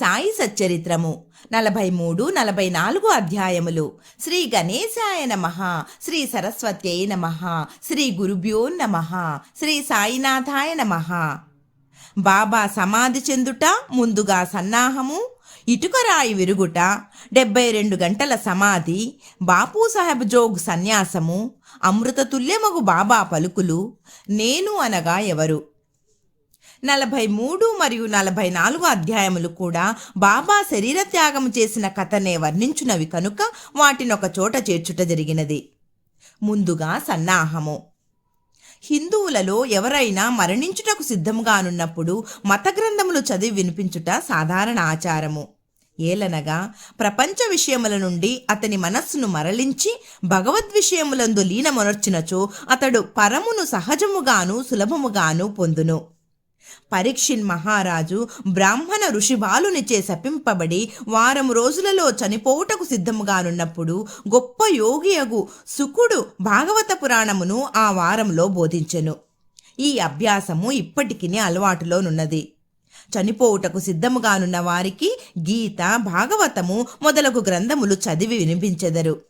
సాయి సచ్చరిత్రము. నలభై మూడు నలభై నాలుగు అధ్యాయములు. శ్రీ గణేశాయ నమ. శ్రీ సరస్వత్యై నమ. శ్రీ గురుభ్యో నమ. శ్రీ సాయినాథాయ నమ. బాబా సమాధి చెందుట ముందుగా సన్నాహము ఇటుకరాయి విరుగుట డెబ్బై రెండు గంటల సమాధి బాపూ సాహెబ్ జోగ్ సన్యాసము అమృత తుల్యమగు బాబా పలుకులు నేను అనగా ఎవరు? నలభై మూడు మరియు నలభై నాలుగు అధ్యాయములు కూడా బాబా శరీర త్యాగం చేసిన కథనే వర్ణించునవి కనుక వాటినొక చోట చేర్చుట జరిగినది. ముందుగా సన్నాహము. హిందువులలో ఎవరైనా మరణించుటకు సిద్ధముగానున్నప్పుడు మత గ్రంథములు చదివి వినిపించుట సాధారణ ఆచారము. ఏలనగా ప్రపంచ విషయముల నుండి అతని మనస్సును మరలించి భగవద్ విషయములందు లీనమొనర్చినచో అతడు పరమును సహజముగాను సులభముగాను పొందును. పరీక్షిన్ మహారాజు బ్రాహ్మణ ఋషిబాలునిచే శపింపబడి వారం రోజులలో చనిపోవుటకు సిద్ధముగానున్నప్పుడు గొప్ప యోగియగు సుకుడు భాగవత పురాణమును ఆ వారంలో బోధించెను. ఈ అభ్యాసము ఇప్పటికీ అలవాటులోనున్నది. చనిపోవుటకు సిద్ధముగానున్న వారికి గీత భాగవతము మొదలగు గ్రంథములు చదివి వినిపించెదరు.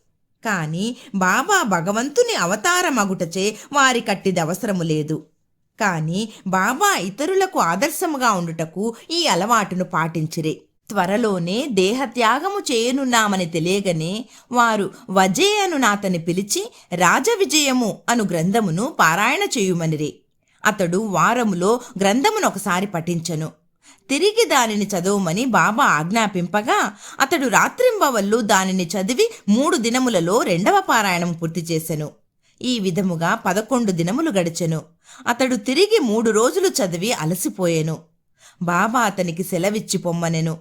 కానీ బాబా భగవంతుని అవతారమగుటచే వారి కట్టిది అవసరము లేదు. కానీ బాబా ఇతరులకు ఆదర్శముగా ఉండుటకు ఈ అలవాటును పాటించిరి. త్వరలోనే దేహత్యాగము చేయనున్నామని తెలియగనే వారు వజే అను నాతని పిలిచి రాజవిజయము అను గ్రంథమును పారాయణ చేయుమనిరి. అతడు వారములో గ్రంథమును ఒకసారి పఠించను. తిరిగి దానిని చదవమని బాబా ఆజ్ఞాపింపగా అతడు రాత్రింబవళ్ళు దానిని చదివి మూడు దినములలో రెండవ పారాయణం పూర్తి చేసెను. ఈ విధముగా పదకొండు దినములు గడిచెను. అతడు తిరిగి మూడు రోజులు చదివి అలసిపోయెను. బాబా అతనికి సెలవిచ్చి పొమ్మనెను.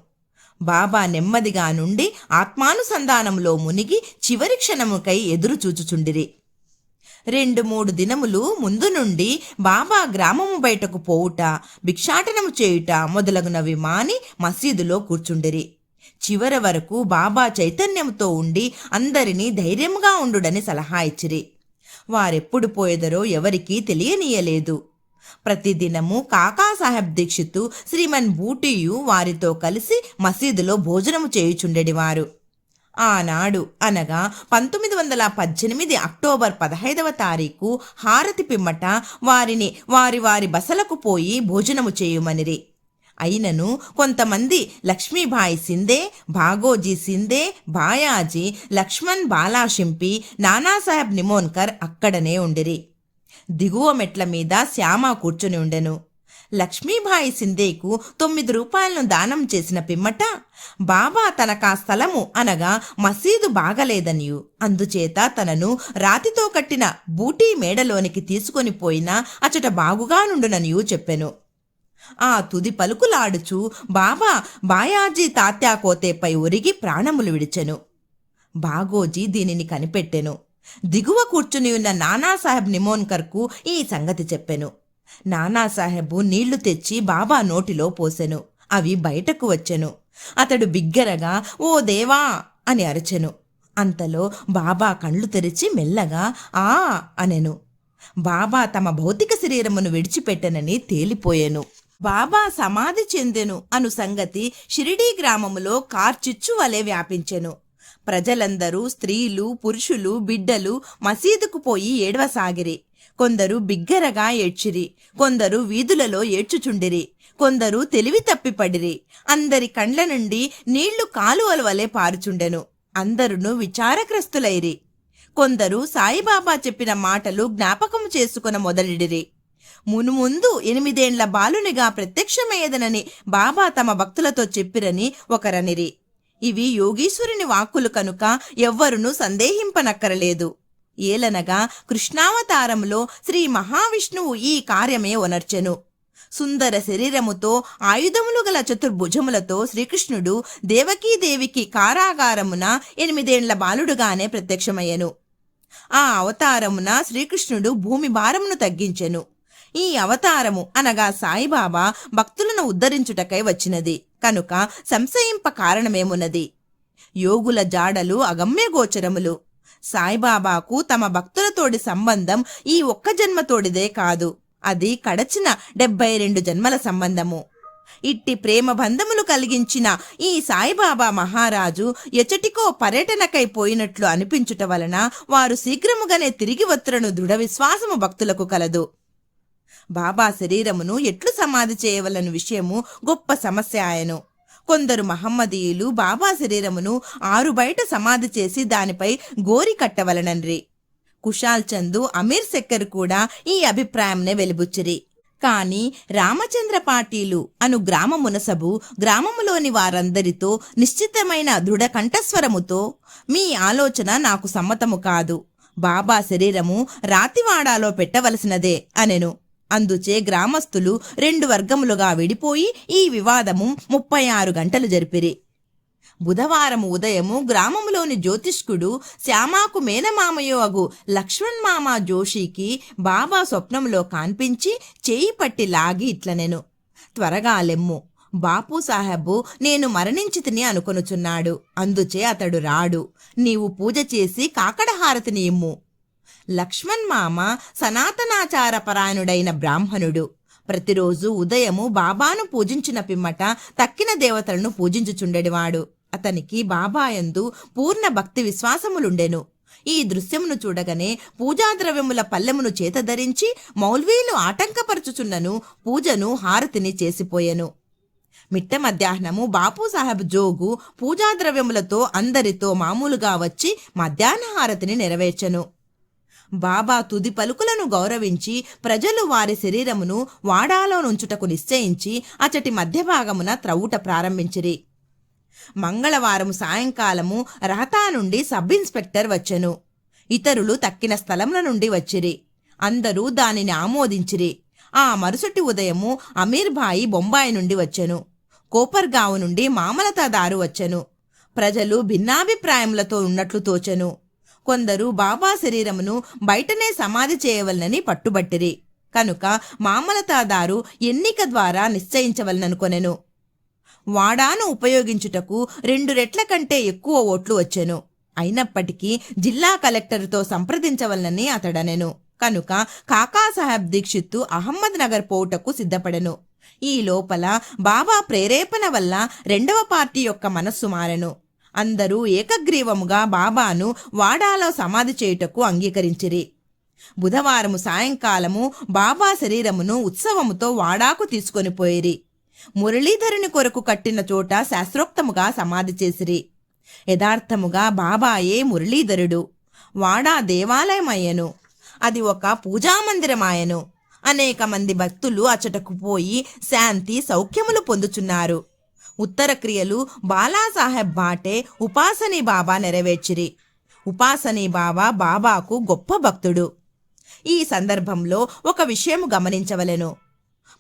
బాబా నెమ్మదిగా నుండి ఆత్మానుసంధానంలో మునిగి చివరి క్షణముకై ఎదురు చూచుచుండిరి. రెండు మూడు దినములు ముందు నుండి బాబా గ్రామము బయటకు పోవుట భిక్షాటనము చేయుట మొదలగునవి మాని మసీదులో కూర్చుండిరి. చివరి వరకు బాబా చైతన్యంతో ఉండి అందరినీ ధైర్యముగా ఉండుడని సలహా ఇచ్చిరి. వారెప్పుడు పోయేదరో ఎవరికీ తెలియనీయలేదు. ప్రతిదినము కాకాసాహెబ్ దీక్షితు శ్రీమన్ బూటియు వారితో కలిసి మసీదులో భోజనము చేయుచుండెడివారు. ఆనాడు అనగా పంతొమ్మిది వందల పద్దెనిమిది అక్టోబర్ పదహైదవ తారీఖు హారతి పిమ్మట వారిని వారి వారి బసలకు పోయి భోజనము చేయుమనిరి. అయినను కొంతమంది లక్ష్మీబాయి సిందే భాగోజీ సిందే బాయాజీ లక్ష్మణ్ బాలాషింపి నానాసాహెబ్ నిమోన్కర్ అక్కడనే ఉండిరి. దిగువ మెట్ల మీద శ్యామ కూర్చుని ఉండెను. లక్ష్మీబాయి సిందేకు తొమ్మిది రూపాయలను దానం చేసిన పిమ్మట బాబా తనకా స్థలము అనగా మసీదు బాగలేదనియు. అందుచేత తనను రాతితో కట్టిన బూటీ మేడలోనికి తీసుకొని పోయినా అచట బాగుగా నుండుననియూ చెప్పెను. ఆ తుది పలుకులాడుచు బాబా బాయాజీ తాత్యా కోతేపై ఒరిగి ప్రాణములు విడిచెను. బాగోజీ దీనిని కనిపెట్టెను. దిగువ కూర్చుని ఉన్న నానాసాహెబ్ నిమోన్కర్కు ఈ సంగతి చెప్పెను. నానాసాహెబు నీళ్ళు తెచ్చి బాబా నోటిలో పోసెను. అవి బయటకు వచ్చెను. అతడు బిగ్గరగా ఓ దేవా అని అరచెను. అంతలో బాబా కళ్ళు తెరిచి మెల్లగా ఆ అనెను. బాబా తమ భౌతిక శరీరమును విడిచిపెట్టనని తేలిపోయాను. బాబా సమాధి చెందెను అను సంగతి షిరిడీ గ్రామములో కార్చిచ్చు వలె వ్యాపించెను. ప్రజలందరూ స్త్రీలు పురుషులు బిడ్డలు మసీదుకు పోయి ఏడవసాగిరి. కొందరు బిగ్గరగా ఏడ్చిరి. కొందరు వీధులలో ఏడ్చుచుండిరి. కొందరు తెలివి తప్పిపడిరి. అందరి కండ్ల నుండి నీళ్ళు కాలువల వలె పారుచుండెను. అందరును విచారగ్రస్తులైరి. కొందరు సాయిబాబా చెప్పిన మాటలు జ్ఞాపకం చేసుకున మొదలిడిరి. మునుముందు ఎనిమిదేండ్ల బాలునిగా ప్రత్యక్షమయ్యేదనని బాబా తమ భక్తులతో చెప్పిరని ఒకరనిరి. ఇవి యోగీశ్వరుని వాక్కులు కనుక ఎవ్వరునూ సందేహింపనక్కరలేదు. ఏలనగా కృష్ణావతారంలో శ్రీ మహావిష్ణువు ఈ కార్యమే ఒనర్చెను సుందర శరీరముతో ఆయుధములు గల చతుర్భుజములతో శ్రీకృష్ణుడు దేవకీదేవికి కారాగారమున ఎనిమిదేండ్ల బాలుడుగానే ప్రత్యక్షమయ్యను. ఆ అవతారమున శ్రీకృష్ణుడు భూమి భారమును తగ్గించెను. ఈ అవతారము అనగా సాయిబాబా భక్తులను ఉద్ధరించుటకై వచ్చినది. కనుక సంశయింప కారణమేమున్నది? యోగుల జాడలు అగమ్య గోచరములు. సాయిబాబాకు తమ భక్తులతోడి సంబంధం ఈ ఒక్క జన్మతోడిదే కాదు. అది కడచిన డెబ్బై రెండు జన్మల సంబంధము. ఇట్టి ప్రేమ బంధములు కలిగించిన ఈ సాయిబాబా మహారాజు ఎచటికో పర్యటనకై పోయినట్లు అనిపించుట వలన వారు శీఘ్రముగానే తిరిగి వత్తులను దృఢ విశ్వాసము భక్తులకు కలదు. బాబా శరీరమును ఎట్లు సమాధి చేయవలన విషయము గొప్ప సమస్య ఆయను. కొందరు మహమ్మదీయులు బాబా శరీరమును ఆరు బయట సమాధి చేసి దానిపై గోరి కట్టవలనన్రి. కుషాల్ చందు అమీర్ శెక్కర్ కూడా ఈ అభిప్రాయంనే వెలిబుచ్చిరి. కాని రామచంద్ర పాటీలు అను గ్రామ మునసబు గ్రామములోని వారందరితో నిశ్చితమైన దృఢ కంఠస్వరముతో మీ ఆలోచన నాకు సమ్మతము కాదు. బాబా శరీరము రాతివాడాలో పెట్టవలసినదే అనెను. అందుచే గ్రామస్తులు రెండు వర్గములుగా విడిపోయి ఈ వివాదము ముప్పై ఆరు గంటలు జరిపిరి. బుధవారం ఉదయము గ్రామములోని జ్యోతిష్కుడు శ్యామాకు మేనమామయో అగు లక్ష్మణ్ మామ జోషికి బాబా స్వప్నంలో కాన్పించి చేయి పట్టి లాగి ఇట్లనెను. త్వరగా లెమ్ము. బాపు సాహెబు నేను మరణించి తిని అనుకొనుచున్నాడు. అందుచే అతడు రాడు. నీవు పూజ చేసి కాకడహారతిని ఇమ్ము. లక్ష్మణ్ మామ సనాతనాచార పరాయణుడైన బ్రాహ్మణుడు. ప్రతిరోజు ఉదయము బాబాను పూజించిన పిమ్మట తక్కిన దేవతలను పూజించుచుండెడివాడు. అతనికి బాబాయందు పూర్ణ భక్తి విశ్వాసములుండెను. ఈ దృశ్యమును చూడగానే పూజాద్రవ్యముల పల్లెమును చేతధరించి మౌల్వీలు ఆటంకపరచుచున్నను పూజను హారతిని చేసిపోయెను. మిట్ట మధ్యాహ్నము బాపు సాహెబ్ జోగు పూజాద్రవ్యములతో అందరితో మామూలుగా వచ్చి మధ్యాహ్న హారతిని నెరవేర్చెను. బాబా తుది పలుకులను గౌరవించి ప్రజలు వారి శరీరమును వాడాలో నుంచుటకు నిశ్చయించి అచటి మధ్య భాగమున త్రవ్వుట ప్రారంభించిరి. మంగళవారం సాయంకాలము రహతా నుండి సబ్ ఇన్స్పెక్టర్ వచ్చెను. ఇతరులు తక్కిన స్థలముల నుండి వచ్చిరి. అందరూ దానిని ఆమోదించిరి. ఆ మరుసటి ఉదయము అమీర్భాయి బొంబాయి నుండి వచ్చెను. కోపర్గావు నుండి మామలతాదారు వచ్చెను. ప్రజలు భిన్నాభిప్రాయములతో ఉన్నట్లు తోచెను. కొందరు బాబా శరీరమును బయటనే సమాధి చేయవలనని పట్టుబట్టిరి. కనుక మామలతాదారు ఎన్నిక ద్వారా నిశ్చయించవలననుకొనెను. వాడాను ఉపయోగించుటకు రెండు రెట్ల కంటే ఎక్కువ ఓట్లు వచ్చెను. అయినప్పటికీ జిల్లా కలెక్టర్తో సంప్రదించవలనని అతడనెను. కనుక కాకాసాహెబ్ దీక్షిత్తు అహ్మద్ నగర్ పోవుటకు సిద్ధపడెను. ఈ లోపల బాబా ప్రేరేపణ వల్ల రెండవ పార్టీ యొక్క మనస్సు మారెను. అందరూ ఏకగ్రీవముగా బాబాను వాడాలో సమాధి చేయుటకు అంగీకరించిరి. బుధవారము సాయంకాలము బాబా శరీరమును ఉత్సవముతో వాడాకు తీసుకొని పోయిరి. మురళీధరుని కొరకు కట్టిన చోట శాస్త్రోక్తముగా సమాధి చేసిరి. యథార్థముగా బాబాయే మురళీధరుడు. వాడా దేవాలయమయ్యను. అది ఒక పూజామందిరమాయను. అనేక మంది భక్తులు అచటకు పోయి శాంతి సౌఖ్యములు పొందుచున్నారు. ఉత్తర క్రియలు బాలాసాహెబ్ బాటే ఉపాసని బాబా నెరవేర్చిరి. ఉపాసని బాబా బాబాకు గొప్ప భక్తుడు. ఈ సందర్భంలో ఒక విషయము గమనించవలెను.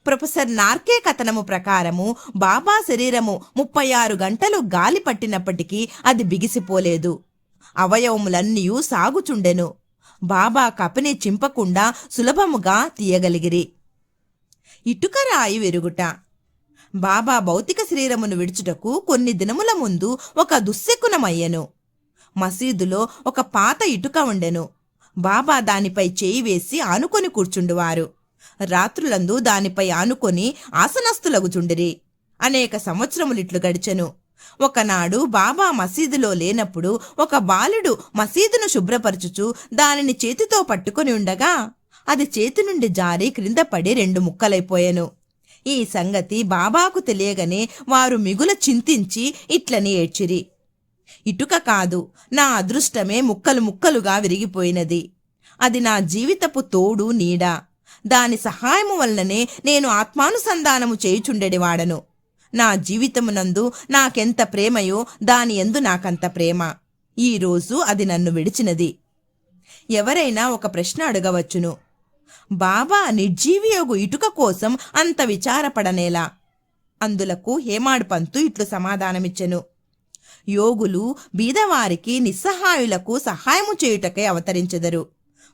ప్రొఫెసర్ నార్కే కథనము ప్రకారము బాబా శరీరము ముప్పై ఆరు గంటలు గాలి పట్టినప్పటికీ అది బిగిసిపోలేదు. అవయవములన్నీ సాగుచుండెను. బాబా కపిని చింపకుండా సులభముగా తీయగలిగిరి. ఇటుకరాయి విరుగుట. బాబా భౌతిక శరీరమును విడుచుటకు కొన్ని దినముల ముందు ఒక దుశ్శకునమయ్యెను మసీదులో ఒక పాత ఇటుక ఉండెను. బాబా దానిపై చేయి వేసి ఆనుకొని కూర్చుండువారు. రాత్రులందు దానిపై ఆనుకొని ఆసనస్తులగుచుండిరి అనేక సంవత్సరములిట్లు గడిచెను. ఒకనాడు బాబా మసీదులో లేనప్పుడు ఒక బాలుడు మసీదును శుభ్రపరచుచు దానిని చేతితో పట్టుకొని ఉండగా అది చేతి నుండి జారి క్రింద పడి రెండు ముక్కలైపోయాను. ఈ సంగతి బాబాకు తెలియగానే వారు మిగుల చింతించి ఇట్లని ఏడ్చిరి. ఇటుక కాదు నా అదృష్టమే ముక్కలు ముక్కలుగా విరిగిపోయినది. అది నా జీవితపు తోడు నీడ. దాని సహాయము వల్లనే నేను ఆత్మానుసంధానము చేయుచుండెడివాడను. నా జీవితమునందు నాకెంత ప్రేమయో దాని ఎందు నాకంత ప్రేమ. ఈరోజు అది నన్ను విడిచినది. ఎవరైనా ఒక ప్రశ్న అడగవచ్చును. బాబా నిర్జీవియోగు ఇటుక కోసం అంత విచారపడనేలా. అందులకు హేమాడు పంతు ఇట్లు సమాధానమిచ్చెను. యోగులు బీదవారికి నిస్సహాయులకు సహాయము చేయుటకై అవతరించెదరు.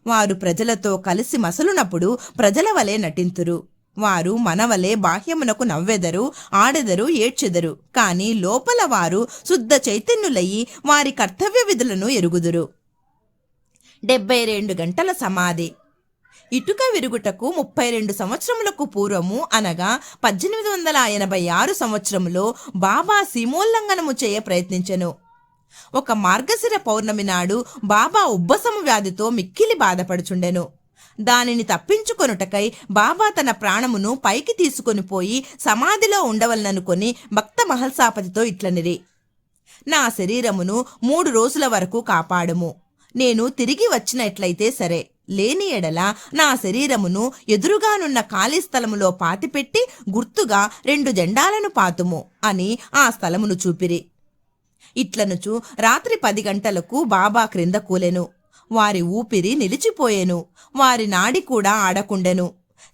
వారు ప్రజలతో కలిసి మసలునప్పుడు ప్రజల వలె నటింతురు. వారు మనవలే బాహ్యమునకు నవ్వెదరు ఆడెదరు ఏడ్చెదరు. కాని లోపల వారు శుద్ధ చైతన్యులయ్యి వారి కర్తవ్య విధులను ఎరుగుదురు. డెబ్బై రెండు గంటల సమాధి. ఇటుక విరుగుటకు ముప్పై రెండు సంవత్సరములకు పూర్వము అనగా పద్దెనిమిది వందల ఎనభై ఆరు సంవత్సరములో బాబా సీమోల్లంఘనము చేయ ప్రయత్నించెను. ఒక మార్గశిర పౌర్ణమి నాడు బాబా ఉబ్బసము వ్యాధితో మిక్కిలి బాధపడుచుండెను. దానిని తప్పించుకొనుటకై బాబా తన ప్రాణమును పైకి తీసుకొని పోయి సమాధిలో ఉండవలననుకొని భక్త మహల్సాపతితో ఇట్లనిరి. నా శరీరమును మూడు రోజుల వరకు కాపాడుము. నేను తిరిగి వచ్చినట్లయితే సరే. లేని ఎడల నా శరీరమును ఎదురుగానున్న ఖాళీ స్థలములో పాతిపెట్టి గుర్తుగా రెండు జెండాలను పాతుము అని ఆ స్థలమును చూపిరి. ఇట్లనుచు రాత్రి పది గంటలకు బాబా క్రింద కూలెను. వారి ఊపిరి నిలిచిపోయెను. వారి నాడి కూడా ఆడకుండెను.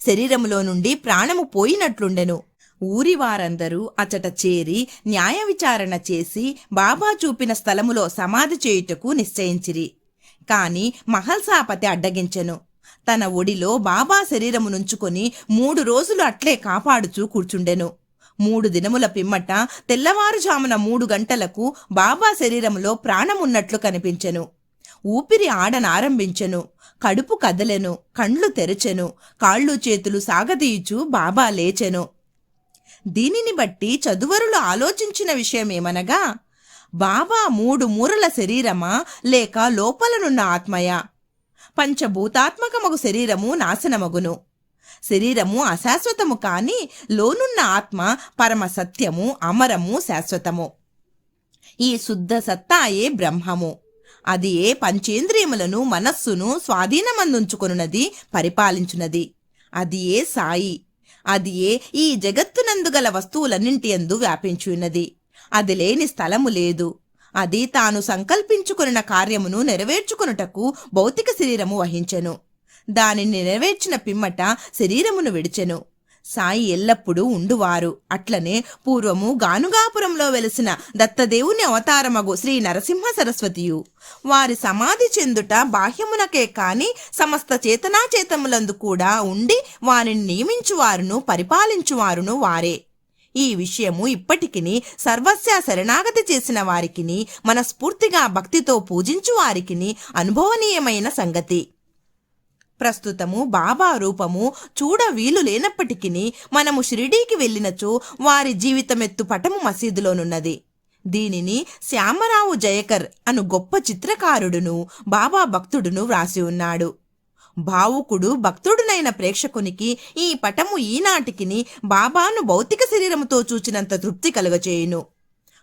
శరీరములో నుండి ప్రాణము పోయినట్లుండెను. ఊరి వారందరూ అచట చేరి న్యాయ విచారణ చేసి బాబా చూపిన స్థలములో సమాధి చేయుటకు నిశ్చయించిరి. కాని మహల్సాపతి అడ్డగించెను. తన ఒడిలో బాబా శరీరము నుంచుకొని మూడు రోజులు అట్లే కాపాడుచూ కూర్చుండెను. మూడు దినముల పిమ్మట తెల్లవారుజామున మూడు గంటలకు బాబా శరీరములో ప్రాణమున్నట్లు కనిపించెను. ఊపిరి ఆడనారంభించెను. కడుపు కదలెను. కండ్లు తెరచెను. కాళ్ళు చేతులు సాగదీయుచు బాబా లేచెను. దీనిని బట్టి చదువరులు ఆలోచించిన విషయమేమనగా బాబా మూడు మూరల శరీరమా? లేక లోపలనున్న ఆత్మయా? పంచభూతాత్మకమగు శరీరము నాశనమగును. శరీరము అశాశ్వతము కాని లోనున్న ఆత్మ పరమ సత్యము అమరము శాశ్వతము. ఈ శుద్ధ సత్తాయే బ్రహ్మము. అది ఏ పంచేంద్రియములను మనస్సును స్వాధీనమందుంచుకొనున్నది పరిపాలించున్నది. అది ఏ సాయి? అది ఏ ఈ జగత్తునందుగల వస్తువులన్నింటి యందు వ్యాపించున్నది అది లేని స్థలము లేదు. అది తాను సంకల్పించుకున్న కార్యమును నెరవేర్చుకొనుటకు భౌతిక శరీరము వహించెను. దానిని నెరవేర్చిన పిమ్మట శరీరమును విడిచెను. సాయి ఎల్లప్పుడూ ఉండువారు. అట్లనే పూర్వము గానుగాపురంలో వెలిసిన దత్తదేవుని అవతారమగు శ్రీ నరసింహ సరస్వతియు. వారి సమాధి చెందుట బాహ్యమునకే కాని సమస్త చేతనాచేతములందు కూడా ఉండి వారిని నియమించువారును పరిపాలించువారును వారే. ఈ విషయము ఇప్పటికిని సర్వస్య శరణాగతి చేసిన వారికిని మనస్ఫూర్తిగా భక్తితో పూజించు వారికిని అనుభవనీయమైన సంగతి. ప్రస్తుతము బాబా రూపము చూడ వీలు లేనప్పటికీ మనము షిరిడీకి వెళ్ళినచో వారి జీవితమెత్తు పటము మసీదులోనున్నది. దీనిని శ్యామరావు జయకర్ అను గొప్ప చిత్రకారుడును బాబా భక్తుడును వ్రాసి ఉన్నాడు. భావుకుడు భక్తుడునైన ప్రేక్షకునికి ఈ పటము ఈనాటికిని బాబాను భౌతిక శరీరముతో చూచినంత తృప్తి కలుగచేయును.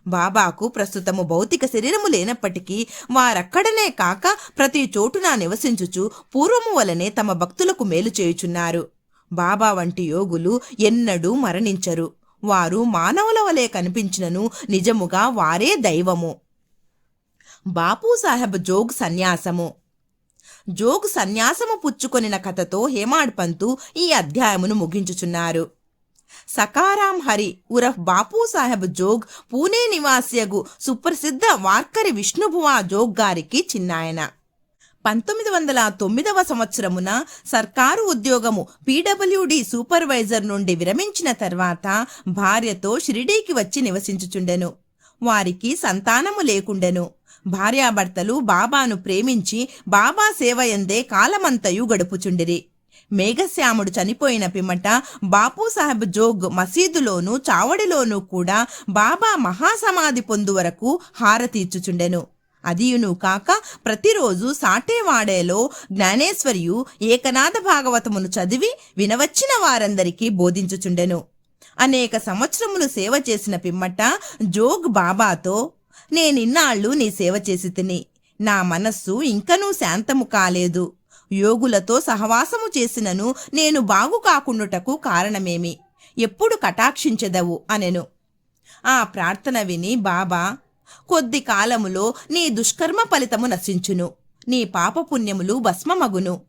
బాబాకు ప్రస్తుతము భౌతిక శరీరము లేనప్పటికీ వారక్కడనే కాక ప్రతి చోటున నివసించుచు పూర్వము వలనే తమ భక్తులకు మేలు చేయుచున్నారు. బాబా వంటి యోగులు ఎన్నడూ మరణించరు. వారు మానవుల వలె కనిపించినను నిజముగా వారే దైవము. బాపూ సాహెబ్ జోగ్ సన్యాసము. జోగ్ సన్యాసము పుచ్చుకొనిన కథతో హేమాడ్ పంతు ఈ అధ్యాయమును ముగించుచున్నారు. సకారాం హరి ఉరఫ్ బాపూ సాహెబ్ జోగ్ పూణే నివాసియగు సుప్రసిద్ధ వార్కరి విష్ణుభువా జోగ్ గారికి చిన్నాయన. పంతొమ్మిది వందల తొమ్మిదవ సంవత్సరమున సర్కారు ఉద్యోగము పీడబ్ల్యూడి సూపర్వైజర్ నుండి విరమించిన తర్వాత భార్యతో షిరిడీకి వచ్చి నివసించుచుండెను. వారికి సంతానము లేకుండెను. భార్యాభర్తలు బాబాను ప్రేమించి బాబా సేవయందే కాలమంతయు గడుపుచుండిరి. మేఘశ్యాముడు చనిపోయిన పిమ్మట బాపూసాహెబ్ జోగ్ మసీదులోను చావడిలోనూ కూడా బాబా మహాసమాధి పొందు వరకు హారతీర్చుచుండెను. అదియును కాక ప్రతిరోజు సాటేవాడేలో జ్ఞానేశ్వర్యు ఏకనాథ భాగవతమును చదివి వినవచ్చిన వారందరికీ బోధించుచుండెను. అనేక సంవత్సరములు సేవ చేసిన పిమ్మట జోగ్ బాబాతో నేనిన్నాళ్ళు నీ సేవ చేసి తిని నా మనస్సు ఇంకనూ శాంతము కాలేదు. యోగులతో సహవాసము చేసినను నేను బాగు కాకుండుటకు కారణమేమి? ఎప్పుడు కటాక్షించదవు అనెను. ఆ ప్రార్థన విని బాబా కొద్ది కాలములో నీ దుష్కర్మ ఫలితము నశించును. నీ పాపపుణ్యములు భస్మమగును.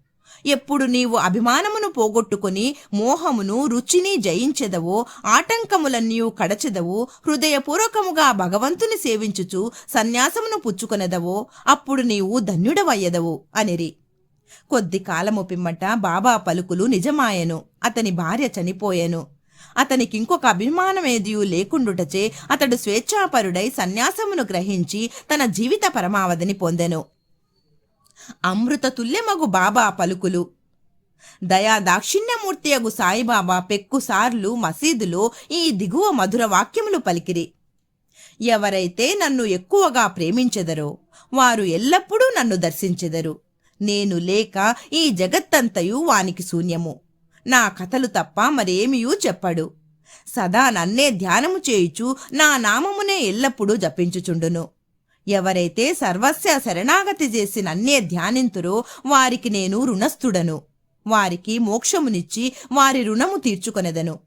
ఎప్పుడు నీవు అభిమానమును పోగొట్టుకుని మోహమును రుచిని జయించెదవో ఆటంకములన్నీయు కడచెదవో హృదయపూర్వకముగా భగవంతుని సేవించుచు సన్యాసమును పుచ్చుకొనెదవో అప్పుడు నీవు ధన్యుడవయ్యదవు అనిరి. కొద్ది కాలము పిమ్మట బాబా పలుకులు నిజమాయెను అతని భార్య చనిపోయెను. అతనికి ఇంకొక లేకుండుటచే అతడు స్వేచ్ఛాపరుడై సన్యాసమును గ్రహించి తన జీవిత పరమావధిని పొందెను. అమృతతుల్యమగు బాబా పలుకులు. దయా దాక్షిణ్యమూర్తియగు సాయిబాబా పెక్కుసార్లు మసీదులో ఈ దిగువ మధుర వాక్యములు పలికిరి. ఎవరైతే నన్ను ఎక్కువగా ప్రేమించెదరో వారు ఎల్లప్పుడూ నన్ను దర్శించెదరు. నేను లేక ఈ జగత్తంతయు వానికి శూన్యము. నా కథలు తప్ప మరేమియూ చెప్పడు. సదా నన్నే ధ్యానము చేయుచు నా నామమునే ఎల్లప్పుడూ జపించుచుండును. ఎవరైతే సర్వస్య శరణాగతి చేసి నన్నే ధ్యానింతురో వారికి నేను రుణస్థుడను. వారికి మోక్షమునిచ్చి వారి రుణము తీర్చుకొనెదను.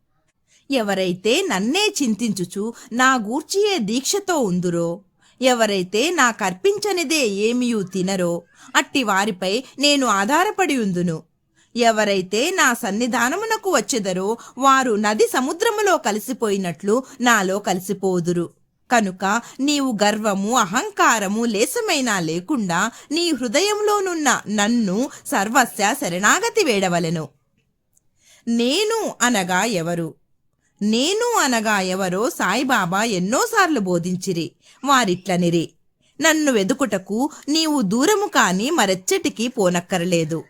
ఎవరైతే నన్నే చింతించుచు నా గూర్చియే దీక్షతో ఉందురో ఎవరైతే నా కర్పించనిదే ఏమియూ తినరో అట్టి వారిపై నేను ఆధారపడి ఉందును. ఎవరైతే నా సన్నిధానమునకు వచ్చెదరో వారు నది సముద్రములో కలిసిపోయినట్లు నాలో కలిసిపోదురు. కనుక నీవు గర్వము అహంకారము లేసమైనా లేకుండా నీ హృదయంలోనున్న నన్ను సర్వస్య శరణాగతి వేడవలెను. నేను అనగా ఎవరు? నేను అనగా ఎవరో సాయిబాబా ఎన్నోసార్లు బోధించిరి వారిట్లనిరి. నన్ను వెదుకుటకు నీవు దూరము కాని మరెచ్చటికి పోనక్కరలేదు.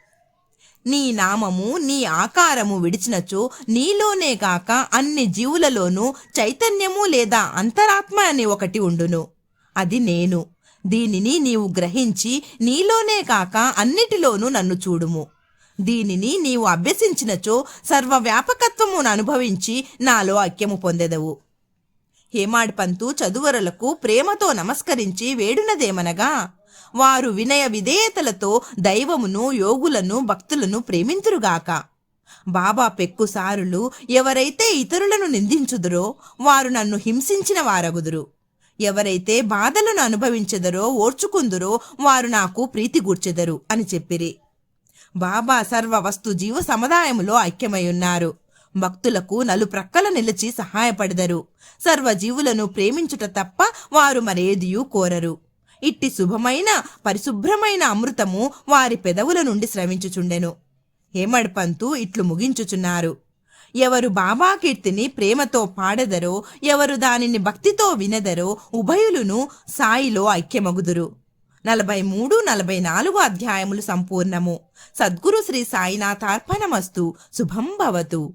నీ నామము నీ ఆకారము విడిచినచో నీలోనే కాక అన్ని జీవులలోనూ చైతన్యము లేదా అంతరాత్మ అని ఒకటి ఉండును. అది నేను. దీనిని నీవు గ్రహించి నీలోనే కాక అన్నిటిలోనూ నన్ను చూడుము. దీనిని నీవు అభ్యసించినచో సర్వవ్యాపకత్వమును అనుభవించి నాలో ఐక్యము పొందెదవు. హేమాడ్ పంతు చదువరులకు ప్రేమతో నమస్కరించి వేడునదేమనగా వారు వినయ విధేయతలతో దైవమును యోగులను భక్తులను ప్రేమింతురుగాక. బాబా పెక్కుసారులు ఎవరైతే ఇతరులను నిందించుదురో వారు నన్ను హింసించిన వారగుదురు. ఎవరైతే బాధలను అనుభవించెదరో ఓర్చుకుందురో వారు నాకు ప్రీతి గూర్చెదరు అని చెప్పిరి. బాబా సర్వ వస్తు జీవ సముదాయములో ఐక్యమయున్నారు భక్తులకు నలుప్రక్కల నిలిచి సహాయపడదరు. సర్వజీవులను ప్రేమించుట తప్ప వారు మరేదియూ కోరరు. ఇట్టి శుభమైన పరిశుభ్రమైన అమృతము వారి పెదవుల నుండి శ్రవించుచుండెను హేమడ్పంతు ఇట్లు ముగించుచున్నారు. ఎవరు బాబా కీర్తిని ప్రేమతో పాడదరో ఎవరు దానిని భక్తితో వినదరో ఉభయులును సాయిలో ఐక్యమగుదురు. నలభై మూడు నలభై నాలుగు అధ్యాయములు సంపూర్ణము. సద్గురు శ్రీ సాయినాథార్పణమస్తు. శుభం భవతు.